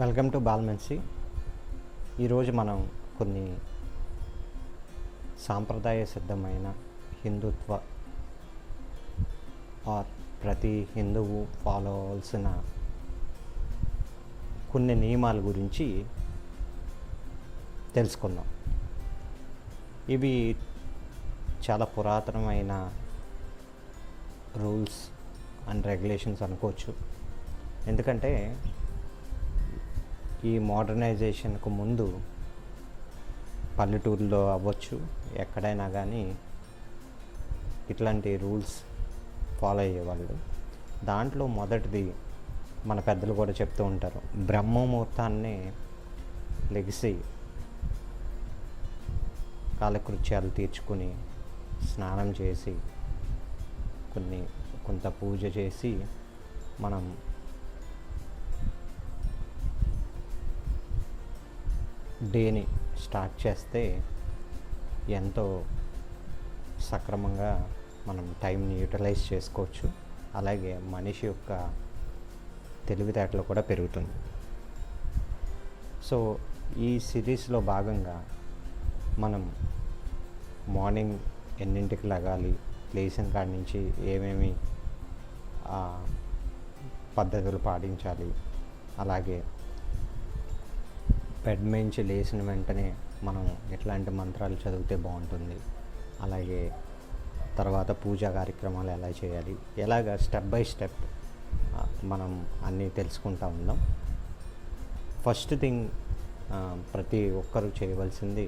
Welcome to బాల్మెన్సీ ఈరోజు మనం కొన్ని సాంప్రదాయ సిద్ధమైన హిందుత్వ ఆర్ ప్రతి హిందువు ఫాలో అవ్వాల్సిన కొన్ని నియమాల గురించి తెలుసుకుందాం. ఇవి చాలా పురాతనమైన రూల్స్ అండ్ రెగ్యులేషన్స్ అనుకోవచ్చు. ఎందుకంటే ఈ మోడర్నైజేషన్కు ముందు పల్లెటూరులో అవ్వచ్చు ఎక్కడైనా కానీ ఇట్లాంటి రూల్స్ ఫాలో అయ్యేవాళ్ళు. దాంట్లో మొదటిది మన పెద్దలు కూడా చెప్తూ ఉంటారు బ్రహ్మముహూర్తాన్ని లెగిసి కాలకృత్యాలు తీర్చుకుని స్నానం చేసి కొన్ని కొంత పూజ చేసి మనం డేని స్టార్ట్ చేస్తే ఎంతో సక్రమంగా మనం టైంని యూటిలైజ్ చేసుకోవచ్చు. అలాగే మనిషి యొక్క తెలివితేటలు కూడా పెరుగుతుంది. సో ఈ సిరీస్లో భాగంగా మనం మార్నింగ్ ఎన్నింటికి లగాలి లేచిన కాడి నుంచి ఏమేమి పద్ధతులు పాటించాలి అలాగే బెడ్ నుంచి లేచిన వెంటనే మనం ఎట్లాంటి మంత్రాలు చదివితే బాగుంటుంది. అలాగే తర్వాత పూజా కార్యక్రమాలు ఎలా చేయాలి ఎలాగ స్టెప్ బై స్టెప్ మనం అన్నీ తెలుసుకుంటా ఉందాం. ఫస్ట్ థింగ్ ప్రతి ఒక్కరూ చేయవలసింది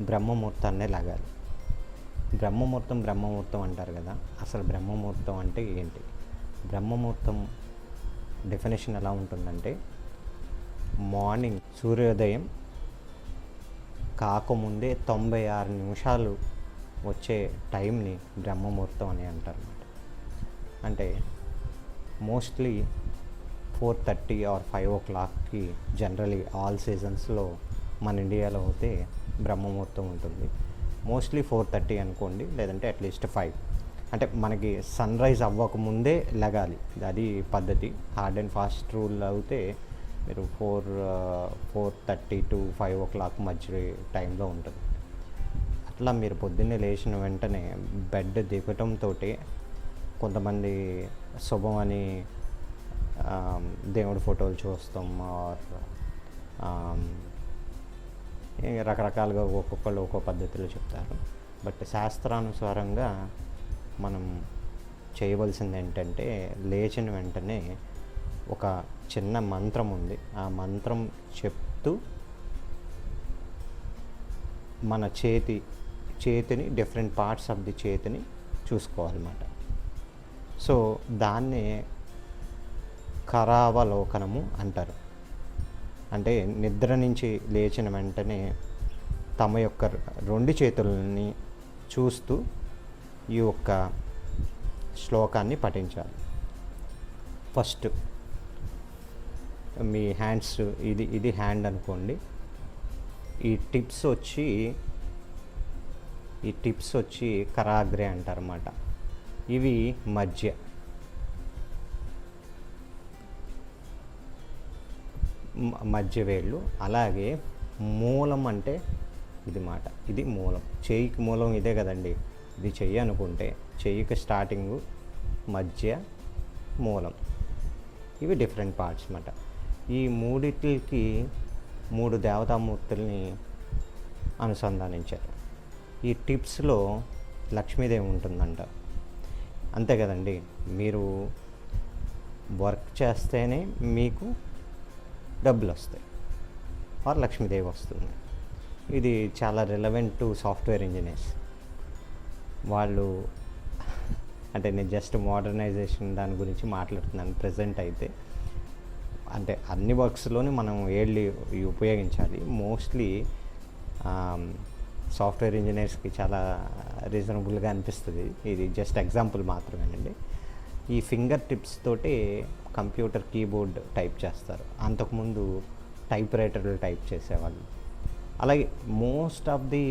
బ్రహ్మముహూర్తాన్నే లాగాలి. బ్రహ్మముహూర్తం బ్రహ్మముహూర్తం అంటారు కదా అసలు బ్రహ్మముహూర్తం అంటే ఏంటి? బ్రహ్మముహూర్తం డెఫినేషన్ ఎలా ఉంటుందంటే మార్నింగ్ సూర్యోదయం కాకముందే తొంభై ఆరు నిమిషాలు వచ్చే టైంని బ్రహ్మముహూర్తం అని అంటారు అంటే mostly four thirty or five ఓ క్లాక్కి జనరలీ ఆల్ సీజన్స్లో మన ఇండియాలో అయితే బ్రహ్మముహూర్తం ఉంటుంది. మోస్ట్లీ ఫోర్ థర్టీ అనుకోండి లేదంటే అట్లీస్ట్ ఫైవ్. అంటే మనకి సన్ రైజ్ అవ్వకముందే లెగాలి. అది పద్ధతి. హార్డ్ అండ్ ఫాస్ట్ రూల్ అయితే మీరు four four thirty to five o'clock మధ్య టైంలో ఉంటుంది. అట్లా మీరు పొద్దున్నే లేచిన వెంటనే బెడ్ దిగటంతో కొంతమంది శుభం అని దేవుడి ఫోటోలు చూస్తాం. ఆర్ రకరకాలుగా ఒక్కొక్కళ్ళు ఒక్కో పద్ధతిలో చెప్తారు. బట్ శాస్త్రానుసారంగా మనం చేయవలసింది ఏంటంటే లేచిన వెంటనే ఒక చిన్న మంత్రం ఉంది. ఆ మంత్రం చెప్తూ మన చేతి చేతిని డిఫరెంట్ పార్ట్స్ ఆఫ్ ది చేతిని చూసుకోవాలన్నమాట. సో దాన్నే కరావలోకనము అంటారు. అంటే నిద్ర నుంచి లేచిన వెంటనే తమ యొక్క రెండు చేతులని చూస్తూ ఈ యొక్క శ్లోకాన్ని పఠించాలి. ఫస్ట్ మీ హ్యాండ్స్ ఇది ఇది హ్యాండ్ అనుకోండి. ఈ టిప్స్ వచ్చి ఈ టిప్స్ వచ్చి కరాగ్రే అంటారన్నమాట. ఇవి మధ్య. మధ్య వేళ్ళు. అలాగే మూలం అంటే ఇది మాట ఇది మూలం. చెయ్యికి మూలం ఇదే కదండి. ఇది చెయ్యి అనుకుంటే చెయ్యికి స్టార్టింగు మధ్య మూలం. ఇవి డిఫరెంట్ పార్ట్స్ అన్నమాట. ఈ మూడిటికి మూడు దేవతామూర్తుల్ని అనుసంధానించారు. ఈ టిప్స్లో లక్ష్మీదేవి ఉంటుందంట. అంతే కదండి మీరు వర్క్ చేస్తేనే మీకు డబ్బులు వస్తాయి ఆర్ లక్ష్మీదేవి వస్తుంది. ఇది చాలా రిలవెంట్ టు సాఫ్ట్వేర్ ఇంజనీర్స్. వాళ్ళు అంటే నేను జస్ట్ మోడర్నైజేషన్ దాని గురించి మాట్లాడుతున్నాను ప్రజెంట్ అయితే. అంటే అన్ని వర్క్స్లోని మనం ఏళ్ళు ఉపయోగించాలి. మోస్ట్లీ సాఫ్ట్వేర్ ఇంజనీర్స్కి చాలా రీజనబుల్గా అనిపిస్తుంది. ఇది జస్ట్ ఎగ్జాంపుల్ మాత్రమేనండి. ఈ ఫింగర్ టిప్స్ తోటి కంప్యూటర్ కీబోర్డ్ టైప్ చేస్తారు. అంతకుముందు టైప్ రైటర్లు టైప్ చేసేవాళ్ళు. అలాగే మోస్ట్ ఆఫ్ ది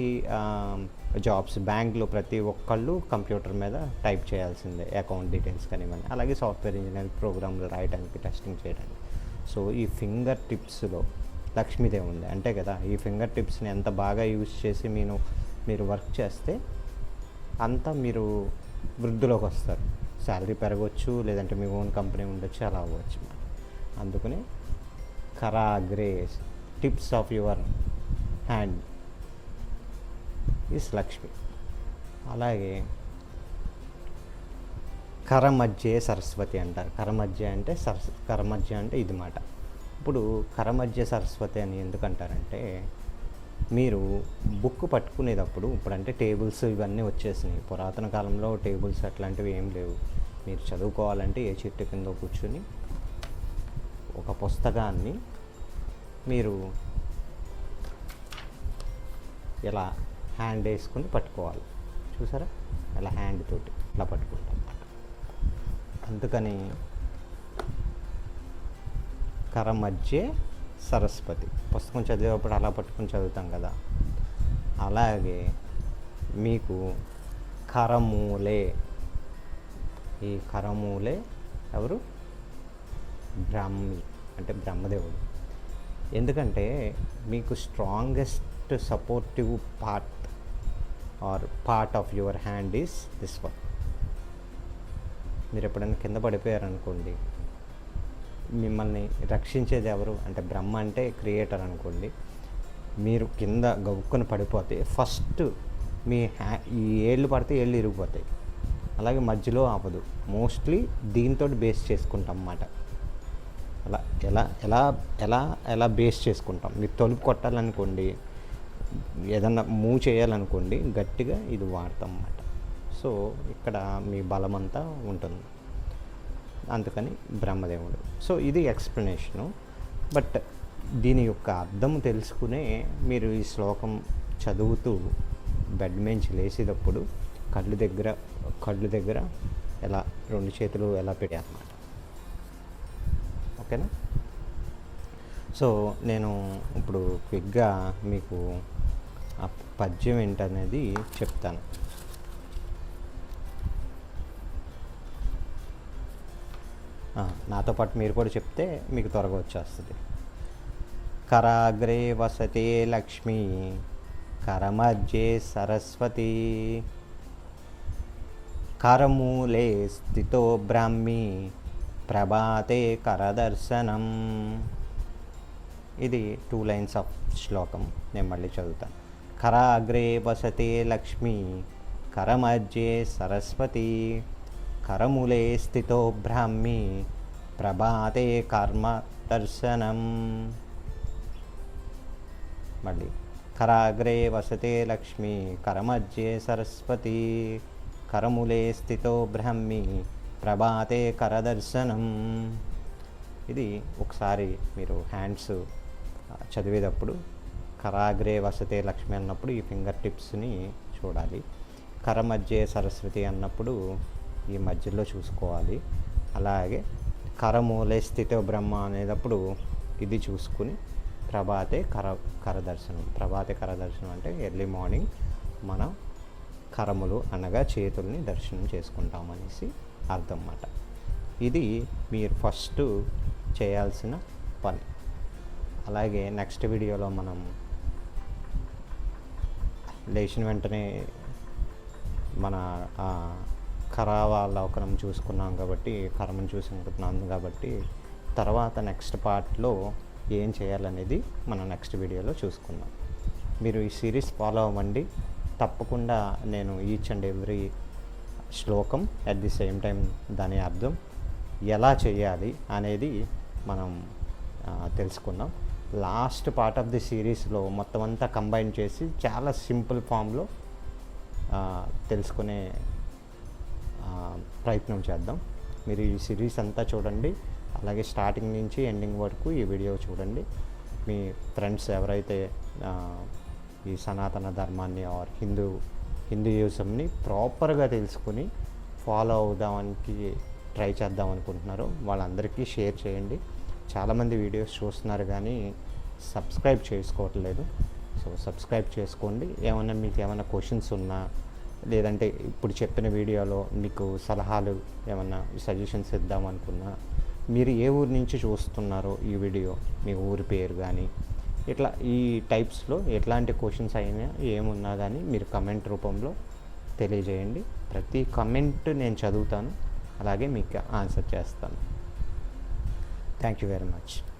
జాబ్స్ బ్యాంక్లో ప్రతి ఒక్కళ్ళు కంప్యూటర్ మీద టైప్ చేయాల్సిందే. అకౌంట్ డీటెయిల్స్ కానివ్వండి. అలాగే సాఫ్ట్వేర్ ఇంజనీరింగ్ ప్రోగ్రామ్లు రాయడానికి టెస్టింగ్ చేయడానికి సో ఈ ఫింగర్ టిప్స్లో లక్ష్మీదేవి ఉంది అంటే కదా ఈ ఫింగర్ టిప్స్ని ఎంత బాగా యూజ్ చేసి మీరు మీరు వర్క్ చేస్తే అంతా మీరు వృద్ధిలోకి వస్తారు. శాలరీ పెరగవచ్చు లేదంటే మీ ఓన్ కంపెనీ ఉండొచ్చు అలా అవ్వచ్చు అందుకని కరా grace tips of your hand is Lakshmi. అలాగే కరమధ్యే సరస్వతి అంటారు. కరమధ్య అంటే సరస్ కరమధ్య అంటే ఇది మాట. ఇప్పుడు కరమధ్య సరస్వతి అని ఎందుకంటారంటే మీరు బుక్ పట్టుకునేటప్పుడు ఇప్పుడంటే టేబుల్స్ ఇవన్నీ వచ్చేసినాయి. పురాతన కాలంలో టేబుల్స్ అట్లాంటివి ఏం లేవు. మీరు చదువుకోవాలంటే ఏ చెట్టు కింద కూర్చొని ఒక పుస్తకాన్ని మీరు ఇలా హ్యాండ్ వేసుకుని పట్టుకోవాలి. చూసారా? ఇలా హ్యాండ్ తోటి ఇలా పట్టుకుంటాం. అందుకని కర మధ్య సరస్వతి. పుస్తకం చదివేటప్పుడు అలా పట్టుకుని చదువుతాం కదా. అలాగే మీకు కరమూలే. ఈ కరమూలే ఎవరు? బ్రాహ్మి అంటే బ్రహ్మదేవుడు. ఎందుకంటే మీకు strongest supportive part or part of your hand is this one మీరు ఎప్పుడైనా కింద పడిపోయారనుకోండి మిమ్మల్ని రక్షించేది ఎవరు? అంటే బ్రహ్మ అంటే క్రియేటర్ అనుకోండి. మీరు కింద గవుక్కుని పడిపోతే ఫస్ట్ మీ హ్యా ఈ ఏళ్ళు పడితే ఏళ్ళు ఇరిగిపోతాయి. అలాగే మధ్యలో ఆపదు. మోస్ట్లీ దీంతో బేస్ చేసుకుంటాం అన్నమాట. అలా ఎలా ఎలా ఎలా ఎలా బేస్ చేసుకుంటాం? మీరు తలుపు కొట్టాలనుకోండి ఏదన్నా మూవ్ చేయాలనుకోండి గట్టిగా ఇది వాడతాం అన్నమాట. సో ఇక్కడ మీ బలమంతా ఉంటుంది. అందుకని బ్రహ్మదేవుడు. సో ఇది ఎక్స్ప్లెనేషను. బట్ దీని యొక్క అర్థం తెలుసుకునే మీరు ఈ శ్లోకం చదువుతూ బెడ్ నుంచి లేచేటప్పుడు కళ్ళు దగ్గర కళ్ళు దగ్గర ఎలా రెండు చేతులు ఎలా పెట్టారన్నమాట. ఓకేనా? సో నేను ఇప్పుడు క్విక్గా మీకు ఆ పద్యం ఏంటనేది చెప్తాను. నాతో పాటు మీరు కూడా చెప్తే మీకు త్వరగా వచ్చేస్తుంది. కరాగ్రే వసతే లక్ష్మి కరమధ్యే సరస్వతి. కరమూలే స్థితో బ్రాహ్మి ప్రభాతే కరదర్శనం. ఇది టూ లైన్స్ ఆఫ్ శ్లోకం. నేను మళ్ళీ చదువుతాను. కరాగ్రే వసతే లక్ష్మి కరమధ్యే సరస్వతి. కరములే స్థితో బ్రాహ్మి ప్రభాతే కర్మ దర్శనం. మళ్ళీ కరాగ్రే వసతే లక్ష్మి కరమధ్యే సరస్వతి కరములే స్థితో బ్రహ్మి ప్రభాతే కరదర్శనం. ఇది ఒకసారి మీరు హ్యాండ్స్ చదివేటప్పుడు కరాగ్రే వసతే లక్ష్మి అన్నప్పుడు ఈ ఫింగర్ టిప్స్ని చూడాలి. కరమధ్యే సరస్వతి అన్నప్పుడు ఈ మధ్యలో చూసుకోవాలి. అలాగే కరమూలే స్థితో బ్రహ్మ అనేటప్పుడు ఇది చూసుకుని ప్రభాతే కర కరదర్శనం. ప్రభాతే కరదర్శనం అంటే ఎర్లీ మార్నింగ్ మనం కరములు అనగా చేతుల్ని దర్శనం చేసుకుంటామనేసి అర్థం అన్నమాట ఇది మీరు ఫస్ట్ చేయాల్సిన పని. అలాగే నెక్స్ట్ వీడియోలో మనం లేచిన వెంటనే మన ఆ, కరావాల చూసుకున్నాం కాబట్టి కరమను చూసుకుంటున్నాం కాబట్టి తర్వాత నెక్స్ట్ పార్ట్లో ఏం చేయాలనేది మనం నెక్స్ట్ వీడియోలో చూసుకుందాం. మీరు ఈ సిరీస్ ఫాలో అవ్వండి. తప్పకుండా నేను ఈచ్ అండ్ ఎవ్రీ శ్లోకం అట్ ది సేమ్ టైం దాని అర్థం ఎలా చేయాలి అనేది మనం తెలుసుకుందాం. లాస్ట్ పార్ట్ ఆఫ్ ది సిరీస్లో మొత్తం అంతా కంబైన్ చేసి చాలా సింపుల్ ఫామ్లో తెలుసుకునే ప్రయత్నం చేద్దాం. మీరు ఈ సిరీస్ అంతా చూడండి. అలాగే స్టార్టింగ్ నుంచి ఎండింగ్ వరకు ఈ వీడియో చూడండి. మీ ఫ్రెండ్స్ ఎవరైతే ఈ సనాతన ధర్మాన్ని ఆర్ హిందూ హిందూయిజంని ప్రాపర్గా తెలుసుకుని ఫాలో అవుదానికి ట్రై చేద్దాం అనుకుంటున్నారో వాళ్ళందరికీ షేర్ చేయండి. చాలామంది వీడియోస్ చూస్తున్నారు కానీ సబ్స్క్రైబ్ చేసుకోవట్లేదు. సో సబ్స్క్రైబ్ చేసుకోండి. ఏమైనా మీకు ఏమైనా క్వశ్చన్స్ ఉన్నా లేదంటే ఇప్పుడు చెప్పిన వీడియోలో మీకు సలహాలు ఏమన్నా సజెషన్స్ ఇద్దామనుకున్నా మీరు ఏ ఊరు నుంచి చూస్తున్నారో ఈ వీడియో మీ ఊరి పేరు కానీ ఇట్లా ఈ టైప్స్లో ఎట్లాంటి క్వశ్చన్స్ అయినా ఏమున్నా కానీ మీరు కమెంట్ రూపంలో తెలియజేయండి. ప్రతి కమెంట్ నేను చదువుతాను అలాగే మీకు ఆన్సర్ చేస్తాను. Thank you very much